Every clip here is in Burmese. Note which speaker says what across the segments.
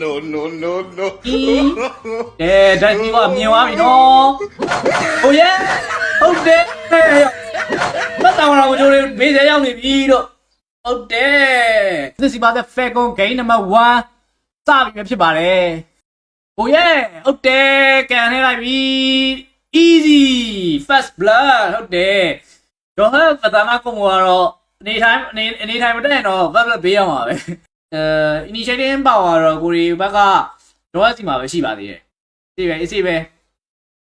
Speaker 1: No, no, no, no.
Speaker 2: အဲဓာတ်ကြီးကမြင်သွားပြီနော်ဟိုရဲဟုတ်တယ်မတ်တော်တော်ကိုတို့မေးစရာရောက်နေပြီတော့ဟုတ်တယ်သစ်စီပါတဲ့ Falcon game number 1စပြီပဲဖြစ်ပါတယ်ဟိုရဲဟုတ်တယ်ကန်နေလိုက်ပြီ easy fast blood ဟုတ်တယ်တော့ဟဲ့ပဒနာကုံကတော့အနေထိုင်အနေအနေထိုင်မတက်ရင်တော့ web ဘေးရမှာပဲ အဲ initiating power တော့ကိုရီဘက်ကတော့စီမှာပဲရှိပါသေးတယ်အေးပဲအေးပဲ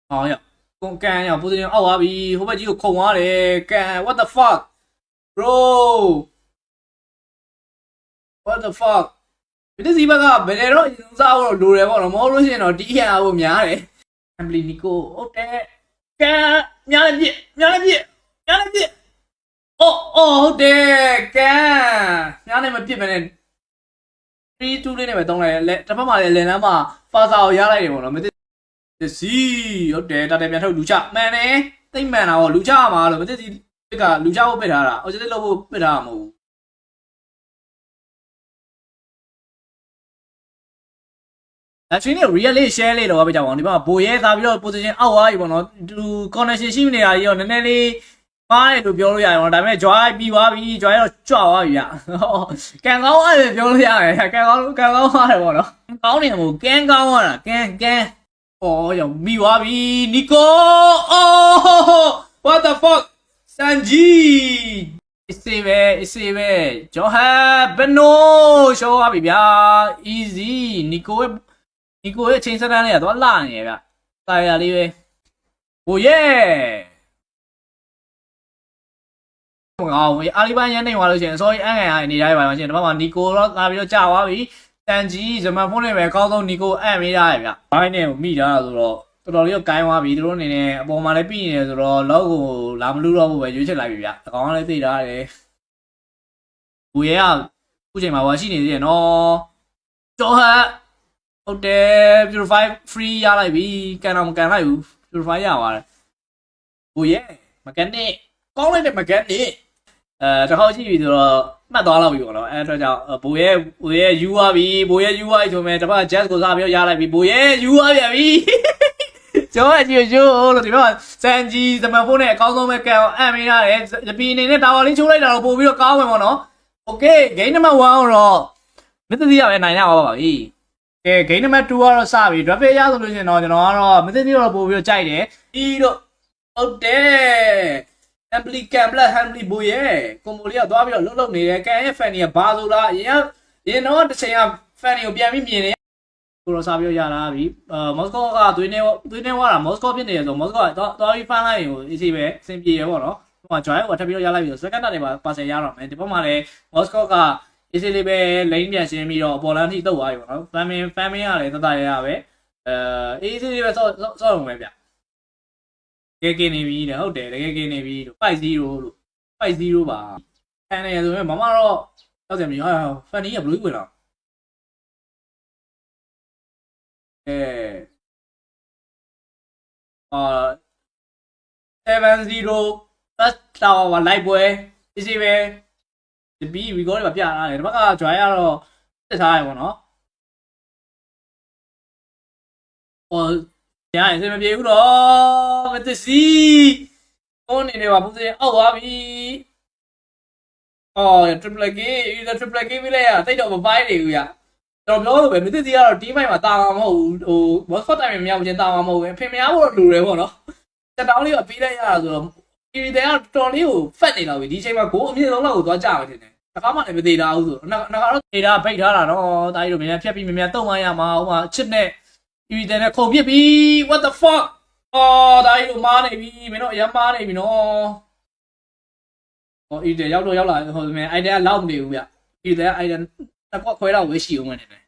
Speaker 2: ဟောရကုန်ကန်ရ position အောက်သွားပြီဟိုဘက်ကြီးကိုခုံသွားတယ်ကန် what the fuck bro what the fuck ဒီစီဘက်ကဘယ်လေတော့အရင်စားဖို့လိုတယ်ပေါ့နော်မဟုတ်လို့ရှိရင်တော့တီးရဖို့များတယ်အမ်ဘလီနီကိုဟုတ်တယ်ကဲများလည်းပြစ်များလည်းပြစ်များလည်းပြစ်အော်အော်ဟုတ်တယ်ကဲများလည်းမပြစ်မနဲ့ 3 2လေးနဲ့ပဲတုံးလိုက်လက်တစ်ဖက်မှာလည်းလင်လန်းမှာဖာစာကိုရလိုက်တယ်ပေါ့နော်မသိစီဟုတ်တယ်တာတယ်ပြန်ထုတ်လူချမှန်တယ်သိမ့်မှန်တာပေါ့လူချမှာလို့မသိစီကလူချဖို့ပစ်ထားတာအော်စစ်လို့ဖို့ပစ်ထားမှာမဟုတ်ဘူး actually real လေး share လေးတော့ပြကြပါအောင်ဒီမှာဘိုရဲသာပြီးတော့ position အောက်သွားပြီပေါ့နော်သူ connection ရှိနေတာကြီးတော့နည်းနည်းလေး မားတယ်လို့ပြောလို့ရတယ်ပေါ့ဒါပေမဲ့ joy ပြီးသွားပြီ joy တော့ကြွသွားပြီဗျကန်ကောင်းအဲ့ပြောလို့ရတယ်ကန်ကောင်းကန်ကောင်းရတယ်ပေါ့နော်ကောင်းနေမို့ကန်ကောင်းရတာကန်ကန်အော်ရောမိသွားပြီနီကိုအော် what the fuck စန်ဂျီ Isse ပဲ Isse ပဲဂျောဟန်ဘနိုရှောသွားပြီဗျာ easy နီကိုရဲ့ဒီကိုရဲ့အချိန်စတန်းလေးကတော့လာနေရဗျ။တာယာလေးပဲ။ဟိုရဲ။ ဟိုကောင်အာလီဘိုင်းရန်နေသွားလို့ရှိရင် sorry အန်ကန်ရနေရတယ်ပါပါရှင်။ဒီဘက်မှာနီကိုတော့လာပြီးတော့ကြာသွားပြီ။တန်ကြီးဇမန်ဖုန်းနဲ့ပဲအကောင်းဆုံးနီကိုအံ့မေးရတယ်ဗျ။ဘိုင်းနဲ့မိတာဆိုတော့တော်တော်လေးကိုကိုင်းသွားပြီသူတို့အနေနဲ့အပေါ်မှာလည်းပြီးနေတယ်ဆိုတော့လောက်ကိုလာမလူတော့ဘူးပဲရွေးချယ်လိုက်ပြီဗျ။အကောင်ကလည်းသိတာတယ်။ဟိုရဲကခုချိန်မှာဝါရှိနေသေးတယ်နော်။ကျော်ဟတ်ဟုတ်တယ် purify free ရလိုက်ပြီကန်တော့မကန်လိုက်ဘူး purify ရသွားတယ်ဟိုရဲ့ mechanic ကောင်းလိုက်တဲ့ mechanic အဲတစ်ခေါက်ကြည့်ပြီဆိုတော့မှတ်သွားလောက်ပြီပေါ့နော်အဲအတွက်ကြောင့်ဘိုးရဲ့ဘိုးရဲ့ယူသွားပြီဘိုးရဲ့ယူသွားပြီဆိုမဲ့တပတ် jazz ကိုစားပြီးရလိုက်ပြီဘိုးရဲ့ယူသွားပြန်ပြီကျော်အကြည့်ကျိုးလို့ဒီမှာစန်ဂျီစမန်ဖုန်းနဲ့အကောင်းဆုံးပဲကန်အောင်အံ့မင်းရတယ်ဂျပီအနေနဲ့တာဝါလင်းချိုးလိုက်တာတော့ပို့ပြီးတော့ကောင်းမယ်ပေါ့နော် okay game number 1တော့မသိသေးရပဲနိုင်ရပါပါပြီကဲ game number 2ကတော့စပြီ drop ရဆိုလို့ရှိရင်တော့ကျွန်တော်ကတော့မသိသေးတော့ပို့ပြီးတော့ကြိုက်တယ်ဒီတော့ဟုတ်တယ် ampli cam black handly ဘူရဲ့ကွန်ဘိုလေးကသွားပြီးတော့လှုပ်လှုပ်နေတယ်ကန်ရဲ့ fan တွေကဘာဆိုလားအရင်ကရင်တော့တစ်ချိန်က fan တွေကိုပြန်ပြီးမြင်နေကိုတော့စပြီးတော့ရလာပြီအာမော်စကိုကသွေးနေသွေးနေဝါတာမော်စကိုဖြစ်နေရဆိုမော်စကိုကတော့သွားပြီးဖန်လိုက်ရင်ကို easy ပဲအဆင်ပြေရပေါ့နော်ဟိုက joy ကိုထပ်ပြီးတော့ရလိုက်ပြီဆို second တက်တွေပါပါဆယ်ရတော့မယ်ဒီဘက်မှာလည်းမော်စကိုက easy လေးပဲ lane ပြန်ရှင်းပြီးတော့အပေါ်လမ်းထိတုတ်သွားပြီပေါ့နော် family family ကလည်းတတရရပဲအဲ easy လေးပဲစောစောစောရုံပဲဗျ ကဲကဲနေပြီတဲ့ဟုတ်တယ်တကယ်ကဲနေပြီလို့5-0လို့5-0ပါခံနေရဆိုရင်မမတော့တောက်တယ်မြေဟာ funny ကဘလူးဝင်လာအဲအာ7-0 first tower live ပွဲ easy ပဲဒီဘီဝီကောတွေပါပြထားတယ်ဒီဘက်က joy ကတော့တက်ထားရပေါ့နော် ဟောရရင်စမပြေဘူးတော့မသစီဟိုနေနေပါဘူးစင်အောက်သွားပြီအော် triple k ဒီ triple k ပြီးလိုက်ရတိတ်တော့မပိုင်းနေဘူးရတော်ပြောလို့ပဲမသစီကတော့ team မှာတာမှာမဟုတ်ဘူးဟို boss တိုင်းမမြောက်ချင်းတာမှာမဟုတ်ဘူးအဖေမရဖို့လိုတယ်ပေါ့နော်တက်တောင်းလေးကိုပြီးလိုက်ရတာဆိုတော့ဒီတဲ့ကတော်လေးကိုဖက်နေတော့ပြီဒီချိန်မှာကိုအမြင့်ဆုံးလောက်ကိုသွားကြမှာတင်တယ်တခါမှလည်းမသေးတာဘူးဆိုတော့ငါငါကတော့သေးတာဖိတ်ထားတာနော်တာကြီးတို့မြန်မြန်ဖြတ်ပြီးမြန်မြန်တုံမှရမှာဟိုမှာချစ် နဲ့ဒီတဲ့နဲ့ခုံပြစ်ပြီး what the fuck အော်တာကြီးတို့မားနေပြီမင်းတို့အရမ်းမားနေပြီနော်ဟောဤတဲ့ရောက်တော့ရောက်လာဟိုမြန်အိုင်ဒန်ကလောက်မနေဘူးဗျဤတဲ့အိုင်ဒန်တစ်ခွက်ခွဲတော့ဝေးရှိအောင်နေတယ်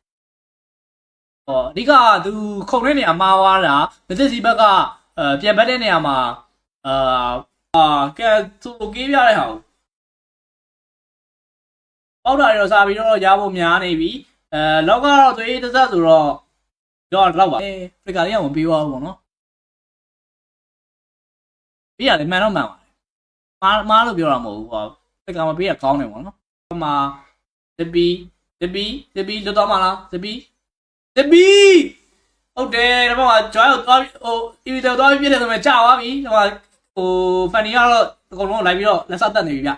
Speaker 2: ဟောအဓိကသူခုံတဲ့နေရာမှားသွားတာမသစ်စီဘက်ကအဲပြန်ပတ်တဲ့နေရာမှာအာအာကဲသူကေးပြတဲ့ဟာကိုပေါက်တာတွေတော့စာပြီးတော့ရဖို့များနေပြီအဲလောက်ကတော့သွေးတစ်သက်ဆိုတော့ တော့တော့ပါအဲဖရစ်ကာလေးကဝင်ပြီးသွားဘူးပေါ့နော်ပြီးရတယ်မှန်တော့မှန်ပါတယ်မားမားလို့ပြောတာမဟုတ်ဘူးဟောဖရစ်ကာမပြီးရကောင်းတယ်ပေါ့နော်ဟိုမှာတပီတပီတပီလွတ်တော့မလားတပီတပီဟုတ်တယ်ဒီဘက်မှာဂျွိုင်းကိုသွားပြီးဟိုအီဗီတယ်သွားပြီးပြည့်တယ်ဆိုမှကြာသွားပြီဒီမှာဟိုဖန်နီကတော့အကုန်လုံးလိုက်ပြီးတော့လက်စတက်နေပြီဗျ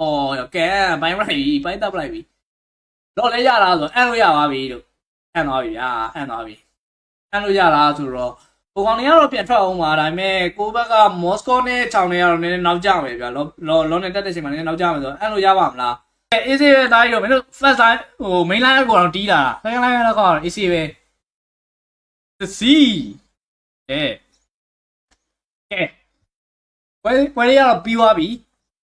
Speaker 2: အော်ကဲဘိုင်းလိုက်ပြီဘိုင်းတက်လိုက်ပြီ တော့လည်းရတာဆိုအန်လို့ရပါပြီလို့အန်သွားပြီဗျာအန်သွားပြီအန်လို့ရတာဆိုတော့ဟိုကောင်တွေကတော့ပြန်ထွက်အောင်ပါဒါပေမဲ့ကိုဘက်ကမော်စကိုနဲ့ချောင်းတွေကတော့နည်းနည်းနောက်ကျမယ်ဗျာလောလောလောနဲ့တက်တဲ့ချိန်မှာနည်းနည်းနောက်ကျမယ်ဆိုတော့အန်လို့ရပါမလားအေးစေးပဲဒါကြီးတော့မင်းတို့ first line ဟို main line ကိုတော့တီးလာတာ second line ကတော့အေးစေးပဲစီအဲကဲပွဲပွဲလေးကတော့ပြီးသွားပြီ